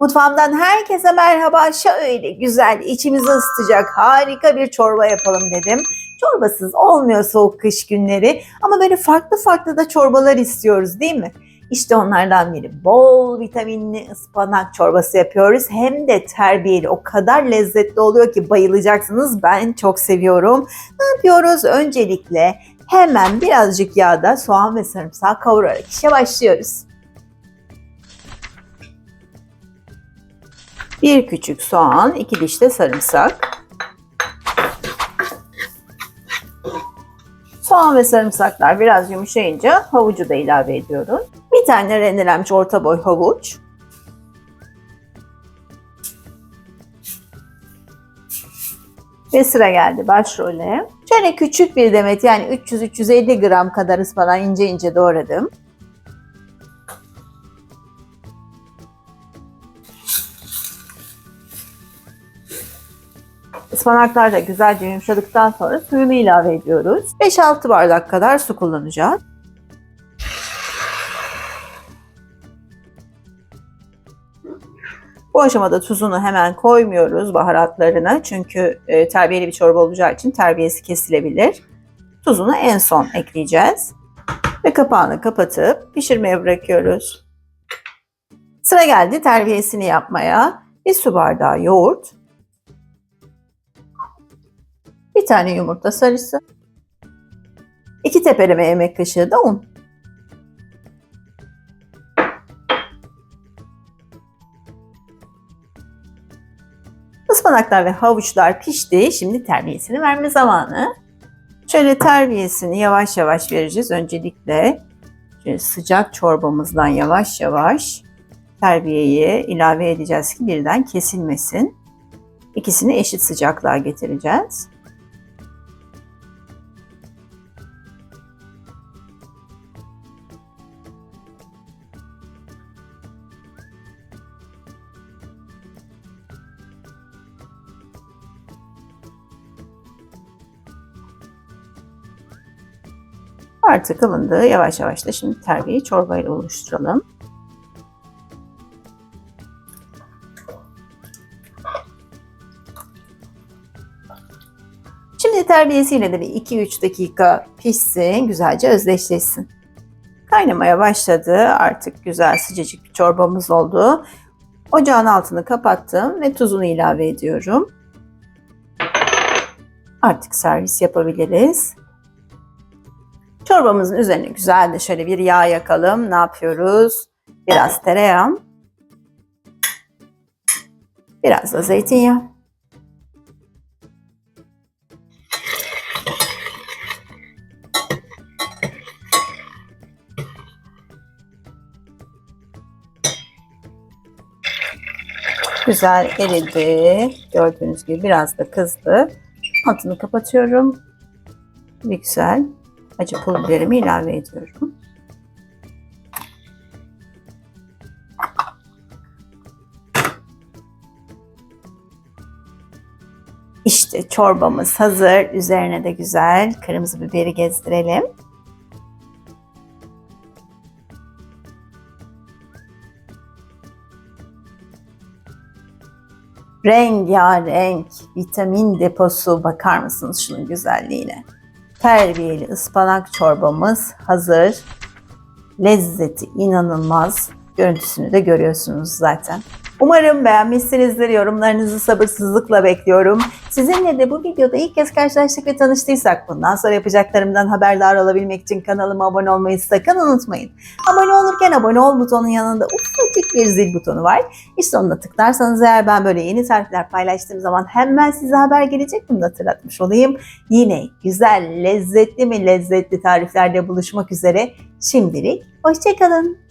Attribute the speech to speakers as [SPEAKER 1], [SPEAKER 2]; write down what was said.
[SPEAKER 1] Mutfağımdan herkese merhaba. Şöyle güzel, içimizi ısıtacak harika bir çorba yapalım dedim. Çorbasız olmuyor soğuk kış günleri ama böyle farklı farklı da çorbalar istiyoruz değil mi? İşte onlardan biri bol vitaminli ıspanak çorbası yapıyoruz. Hem de terbiyeli o kadar lezzetli oluyor ki bayılacaksınız. Ben çok seviyorum. Ne yapıyoruz? Öncelikle hemen birazcık yağda soğan ve sarımsak kavurarak işe başlıyoruz. Bir küçük soğan, iki diş de sarımsak. Soğan ve sarımsaklar biraz yumuşayınca havucu da ilave ediyoruz. Bir tane rendelenmiş orta boy havuç. Ve sıra geldi başrole. Şöyle küçük bir demet yani 300-350 gram kadar ıspanağı ince ince doğradım. Ispanaklar da güzelce yumuşadıktan sonra suyunu ilave ediyoruz. 5-6 bardak kadar su kullanacağız. Bu aşamada tuzunu hemen koymuyoruz baharatlarına çünkü e, terbiyeli bir çorba olacağı için terbiyesi kesilebilir. Tuzunu en son ekleyeceğiz ve kapağını kapatıp pişirmeye bırakıyoruz. Sıra geldi terbiyesini yapmaya. Bir su bardağı yoğurt, bir tane yumurta sarısı, iki tepeleme yemek kaşığı da un. Ispanaklar ve havuçlar pişti. Şimdi terbiyesini verme zamanı. Şöyle terbiyesini yavaş yavaş vereceğiz. Öncelikle sıcak çorbamızdan yavaş yavaş terbiyeyi ilave edeceğiz ki birden kesilmesin. İkisini eşit sıcaklığa getireceğiz. Artık ılındı. Yavaş yavaş da şimdi terbiyeyi çorbayla oluşturalım. Şimdi terbiyesiyle de bir 2-3 dakika pişsin, güzelce özdeşleşsin. Kaynamaya başladı. Artık güzel sıcacık bir çorbamız oldu. Ocağın altını kapattım ve tuzunu ilave ediyorum. Artık servis yapabiliriz. Çorbamızın üzerine güzel de şöyle bir yağ yakalım. Ne yapıyoruz? Biraz tereyağı. Biraz da zeytinyağı. Güzel eridi. Gördüğünüz gibi biraz da kızdı. Altını kapatıyorum. Bir güzel acı pul biberimi ilave ediyorum. İşte çorbamız hazır. Üzerine de güzel kırmızı biberi gezdirelim. Rengarenk vitamin deposu bakar mısınız şunun güzelliğine? Terbiyeli ıspanak çorbamız hazır. Lezzeti inanılmaz. Görüntüsünü de görüyorsunuz zaten. Umarım beğenmişsinizdir. Yorumlarınızı sabırsızlıkla bekliyorum. Sizinle de bu videoda ilk kez karşılaştık ve tanıştıysak bundan sonra yapacaklarımdan haberdar olabilmek için kanalıma abone olmayı sakın unutmayın. Abone olurken abone ol butonun yanında ufacık bir zil butonu var. İşte onunla tıklarsanız eğer ben böyle yeni tarifler paylaştığım zaman hemen size haber gelecek. Bunu da hatırlatmış olayım. Yine güzel, lezzetli mi lezzetli tariflerle buluşmak üzere. Şimdilik hoşçakalın.